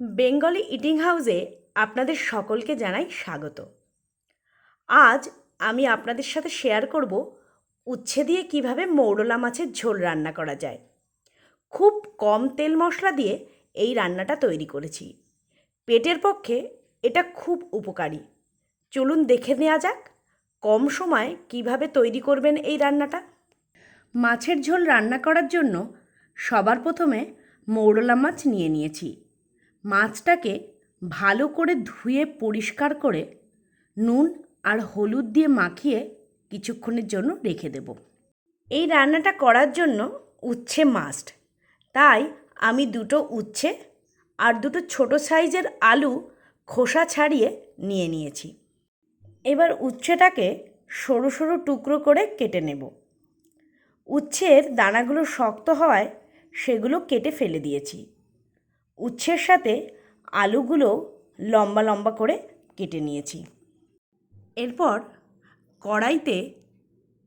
Bengali eating হাউসে আপনাদের সকলকে জানাই স্বাগত। আজ আমি আপনাদের সাথে শেয়ার করব উচ্ছে দিয়ে কীভাবে মৌরলা মাছের ঝোল রান্না করা যায়। খুব কম তেল মশলা দিয়ে এই রান্নাটা তৈরি করেছি। পেটের পক্ষে এটা খুব উপকারী। চলুন দেখে নেওয়া যাক কম সময়ে কীভাবে তৈরি করবেন এই রান্নাটা। মাছের ঝোল রান্না করার জন্য সবার প্রথমে মৌরলা মাছ নিয়ে নিয়েছি। মাছটাকে ভালো করে ধুয়ে পরিষ্কার করে নুন আর হলুদ দিয়ে মাখিয়ে কিছুক্ষণের জন্য রেখে দেব। এই রান্নাটা করার জন্য উচ্ছে মাস্ট তাই আমি দুটো উচ্ছে আর দুটো ছোট সাইজের আলু খোসা ছাড়িয়ে নিয়ে নিয়েছি। এবার উচ্ছেটাকে সরু সরু টুকরো করে কেটে নেব। উচ্ছের দানাগুলো শক্ত হওয়ায় সেগুলো কেটে ফেলে দিয়েছি। উচ্ছের সাথে আলুগুলো লম্বা লম্বা করে কেটে নিয়েছি। এরপর কড়াইতে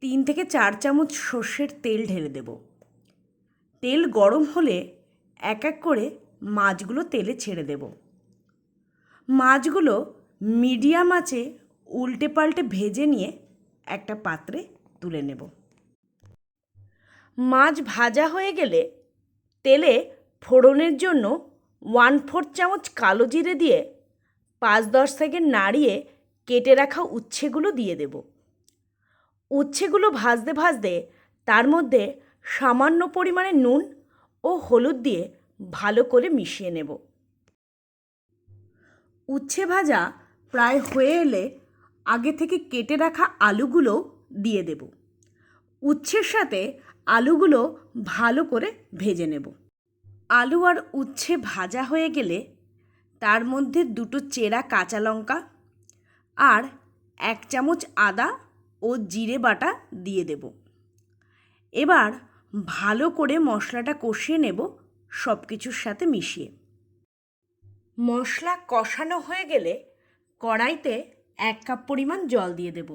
তিন থেকে চার চামচ সর্ষের তেল ঢেলে দেব। তেল গরম হলে এক এক করে মাছগুলো তেলে ছেড়ে দেব। মাছগুলো মিডিয়াম আঁচে উল্টে পাল্টে ভেজে নিয়ে একটা পাত্রে তুলে নেব। মাছ ভাজা হয়ে গেলে তেলে ফোড়নের জন্য ওয়ান ফোর্থ চামচ কালো জিরে দিয়ে পাঁচ দশ সেকেন্ড নাড়িয়ে কেটে রাখা উচ্ছেগুলো দিয়ে দেব। উচ্ছেগুলো ভাজতে ভাজতে তার মধ্যে সামান্য পরিমাণে নুন ও হলুদ দিয়ে ভালো করে মিশিয়ে নেব। উচ্ছে ভাজা প্রায় হয়ে এলে আগে থেকে কেটে রাখা আলুগুলো দিয়ে দেব। উচ্ছের সাথে আলুগুলো ভালো করে ভেজে নেব। আলু আর উচ্ছে ভাজা হয়ে গেলে তার মধ্যে দুটো চেরা কাঁচা লঙ্কা আর এক চামচ আদা ও জিরে বাটা দিয়ে দেব। এবার ভালো করে মশলাটা কষিয়ে নেব সব কিছুর সাথে মিশিয়ে। মশলা কষানো হয়ে গেলে কড়াইতে এক কাপ পরিমাণ জল দিয়ে দেব।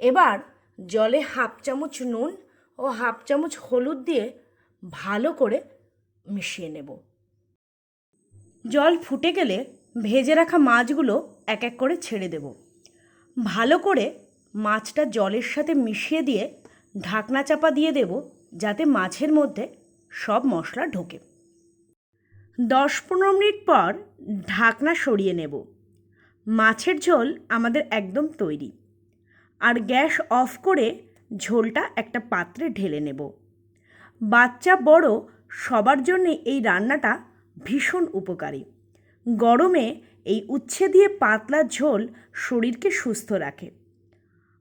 এবার জলে হাফ চামচ নুন ও হাফ চামচ হলুদ দিয়ে ভালো করে মিশিয়ে নেব। জল ফুটে গেলে ভেজে রাখা মাছগুলো এক এক করে ছেড়ে দেব। ভালো করে মাছটা জলের সাথে মিশিয়ে দিয়ে ঢাকনা চাপা দিয়ে দেব যাতে মাছের মধ্যে সব মশলা ঢোকে। দশ পনেরো মিনিট পর ঢাকনা সরিয়ে নেব। মাছের ঝোল আমাদের একদম তৈরি। আর গ্যাস অফ করে ঝোলটা একটা পাত্রে ঢেলে নেব। বাচ্চা বড় সবার জন্য এই রান্নাটা ভীষণ উপকারী। গরমে এই উচ্ছে দিয়ে পাতলা ঝোল শরীরকে সুস্থ রাখে।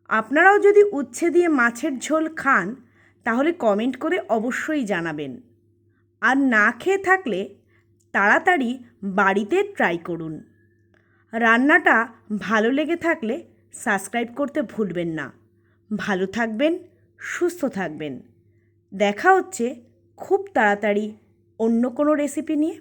আপনারাও যদি উচ্ছে দিয়ে মাছের ঝোল খান, তাহলে কমেন্ট করে অবশ্যই জানাবেন। আর না খেয়ে থাকলে তাড়াতাড়ি বাড়িতে ট্রাই করুন। রান্নাটা ভালো লেগে থাকলে সাবস্ক্রাইব করতে ভুলবেন না। ভালো থাকবেন, সুস্থ থাকবেন। দেখা হচ্ছে খুব তাড়াতাড়ি অন্য কোনো রেসিপি নিয়ে